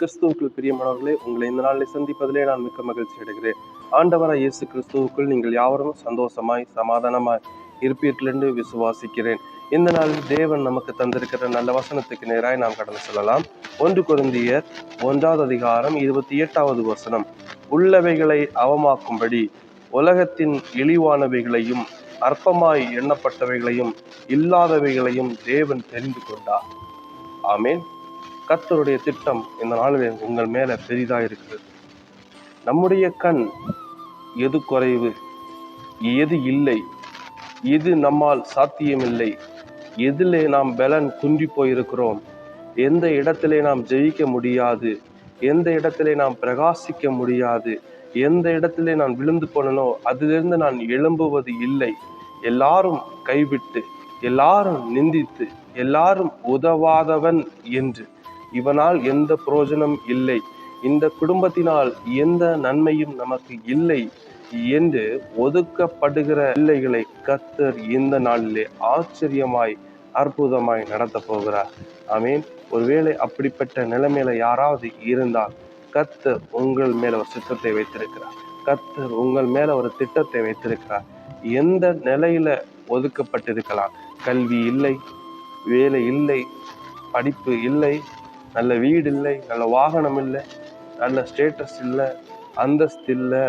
கிறிஸ்துவுக்குள் பிரியமானவர்களே உங்களை இந்த நாளில் சந்திப்பதிலே நான் மிக்க மகிழ்ச்சி அடைகிறேன். ஆண்டவர இயேசு கிறிஸ்துவுக்குள் நீங்கள் யாவரும் சந்தோஷமாய் சமாதானமாய் இருப்பீர்கள் என்று விசுவாசிக்கிறேன். இந்த நாளில் தேவன் நமக்கு தந்திருக்கிற நல்ல வசனத்துக்கு நேராய் நாம் கடந்து செல்லலாம். ஒன்று குருந்தியர் ஒன்றாவது அதிகாரம் இருபத்தி எட்டாவது வசனம். உள்ளவைகளை அவமாக்கும்படி உலகத்தின் இழிவானவைகளையும் அற்பமாய் எண்ணப்பட்டவைகளையும் இல்லாதவைகளையும் தேவன் தெரிந்து கொண்டார். ஆமேன். கத்தருடைய திட்டம் இந்த நாளில் உங்கள் மேலே பெரிதாக இருக்கிறது. நம்முடைய கண் எது குறைவு? எது இல்லை? எது நம்மால் சாத்தியமில்லை? எதிலே நாம் பலன் குன்றி போயிருக்கிறோம். எந்த இடத்திலே நாம் ஜெயிக்க முடியாது? எந்த இடத்திலே நாம் பிரகாசிக்க முடியாது? எந்த இடத்திலே நான் விழுந்து போனனோ அதிலிருந்து நான் எழும்புவது இல்லை. எல்லாரும் கைவிட்டு எல்லாரும் நிந்தித்து எல்லாரும் உதவாதவன் என்று. இவனால் எந்த புரோஜனம் இல்லை. இந்த குடும்பத்தினால் எந்த நன்மையும் நமக்கு இல்லை என்று ஒதுக்கப்படுகிற பிள்ளைகளை கத்தர் இந்த நாளிலே ஆச்சரியமாய் அற்புதமாய் நடத்த போகிறார். ஆமீன். ஒருவேளை அப்படிப்பட்ட நிலைமையில யாராவது இருந்தால் கத்தர் உங்கள் மேல ஒரு சித்தத்தை வைத்திருக்கிறார். கத்தர் உங்கள் மேல ஒரு திட்டத்தை வைத்திருக்கிறார். எந்த நிலையில ஒதுக்கப்பட்டிருக்கலாம்? கல்வி இல்லை வேலை இல்லை படிப்பு இல்லை நல்ல வீடு இல்லை நல்ல வாகனம் இல்லை நல்ல ஸ்டேட்டஸ் இல்லை அந்தஸ்து இல்லை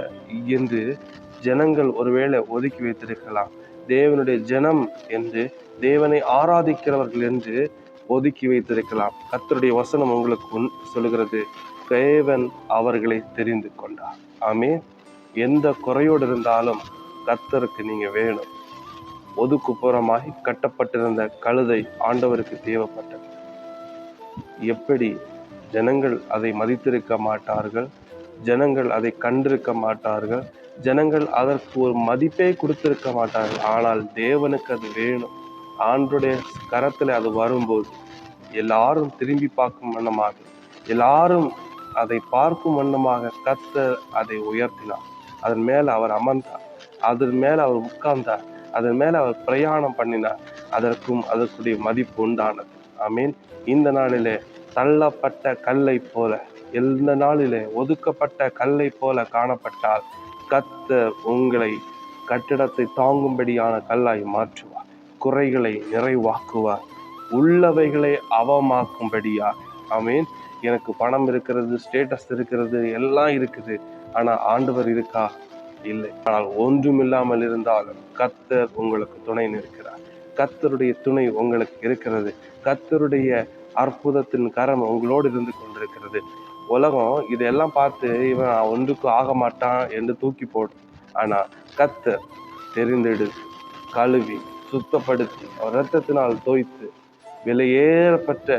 என்று ஜனங்கள் ஒருவேளை ஒதுக்கி வைத்திருக்கலாம். தேவனுடைய ஜனம் என்று தேவனை ஆராதிக்கிறவர்கள் என்று ஒதுக்கி வைத்திருக்கலாம். கத்தருடைய வசனம் உங்களுக்கு உன் சொல்லுகிறது தேவன் அவர்களை தெரிந்து கொண்டார். ஆமே எந்த குறையோடு இருந்தாலும் கத்தருக்கு நீங்க வேணும். ஒதுக்குப்புறமாகி கட்டப்பட்டிருந்த கழுதை ஆண்டவருக்கு தேவைப்பட்டது. எப்படி ஜனங்கள் அதை மதித்திருக்க மாட்டார்கள்? ஜனங்கள் அதை கண்டிருக்க மாட்டார்கள். ஜனங்கள் அதற்கு ஒரு மதிப்பே கொடுத்திருக்க மாட்டார்கள். ஆனால் தேவனுக்கு அது வேணும். ஆண்டுடைய கரத்தில் அது வரும்போது எல்லாரும் திரும்பி பார்க்கும் வண்ணமாக எல்லாரும் அதை பார்க்கும் வண்ணமாக கத்த அதை உயர்த்தினார். அதன் மேலே அவர் அமர்ந்தார். அதன் மேலே அவர் உட்கார்ந்தார். அதன் மேலே அவர் பிரயாணம் பண்ணினார். அதற்கும் அதற்குடைய மதிப்பு உண்டானது. ஐ மீன் இந்த நாளிலே தள்ளப்பட்ட கல்லை போல எந்த நாளிலே ஒதுக்கப்பட்ட கல்லை போல காணப்பட்டால் கத்த உங்களை கட்டிடத்தை தாங்கும்படியான கல்லாய் மாற்றுவார் குறைகளை நிறைவாக்குவார் உள்ளவைகளை அவமாக்கும்படியா ஆமீன். எனக்கு பணம் இருக்கிறது ஸ்டேட்டஸ் இருக்கிறது எல்லாம் இருக்குது. ஆனால் ஆண்டவர் இருக்கா? இல்லை. ஆனால் ஒன்றுமில்லாமல் இருந்தாலும் கத்தர் உங்களுக்கு துணை நிற்கிறார். கத்தருடைய துணை உங்களுக்கு இருக்கிறது. கத்தருடைய அற்புதத்தின் கரம் உங்களோடு இருந்து கொண்டிருக்கிறது. உலகம் இதெல்லாம் பார்த்து இவன் ஒன்றுக்கும் ஆக மாட்டான் என்று தூக்கி போடும் ஆனால் கத்தர் தெரிந்தெடு கழுவி சுத்தப்படுத்தி அவர் ரத்தத்தினால் தோய்த்து விலையேறப்பட்ட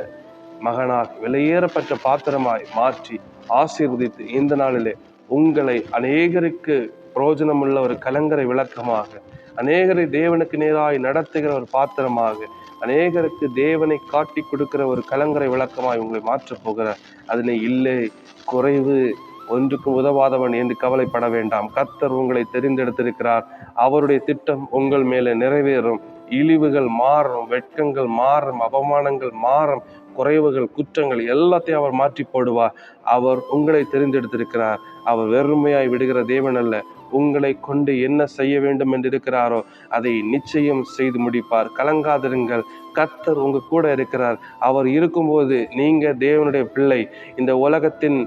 மகனாக விலையேறப்பட்ட பாத்திரமாய் மாற்றி ஆசீர்வதித்து இந்த நாளிலே உங்களை அநேகருக்கு பிரயோஜனமுள்ள ஒரு கலங்கரை விளக்கமாக அநேகரை தேவனுக்கு நேராய் நடத்துகிற ஒரு பாத்திரமாக அநேகருக்கு தேவனை காட்டி கொடுக்கிற ஒரு கலங்கரை விளக்கமாய் உங்களை மாற்றப் போகிறார். அதனை இல்லை குறைவு ஒன்றுக்கு உதவாதவன் என்று கவலைப்பட வேண்டாம். கத்தர் உங்களை தெரிந்தெடுத்திருக்கிறார். அவருடைய திட்டம் உங்கள் மேலே நிறைவேறும். இழிவுகள் மாறும் வெட்கங்கள் மாறும் அவமானங்கள் மாறும் குறைவுகள் குற்றங்கள் எல்லாத்தையும் அவர் மாற்றி போடுவார். அவர் உங்களை தெரிந்தெடுத்திருக்கிறார். அவர் வெறுமையாய் விடுகிற தேவன் அல்ல. உங்களை கொண்டு என்ன செய்ய வேண்டும் என்று இருக்கிறாரோ அதை நிச்சயம் செய்து முடிப்பார். கலங்காதிருங்கள். கத்தர் உங்க கூட இருக்கிறார். அவர் இருக்கும்போது நீங்க தேவனுடைய பிள்ளை. இந்த உலகத்தின்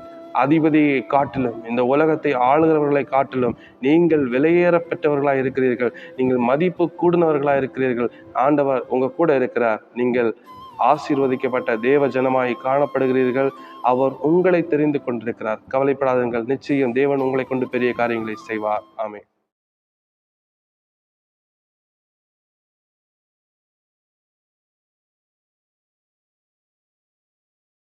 அதிபதியை காட்டிலும் இந்த உலகத்தை ஆளுகிறவர்களை காட்டிலும் நீங்கள் விலையேறப்பெற்றவர்களாக இருக்கிறீர்கள். நீங்கள் மதிப்பு கூடினவர்களாக இருக்கிறீர்கள். ஆண்டவர் உங்க கூட இருக்கிறார். நீங்கள் ஆசீர்வதிக்கப்பட்ட தேவ ஜனமாய் காணப்படுகிறீர்கள். அவர் உங்களை தெரிந்து கொண்டிருக்கிறார். கவலைப்படாதீர்கள். நிச்சயம் தேவன் உங்களை கொண்டு பெரிய காரியங்களை செய்வார். ஆமே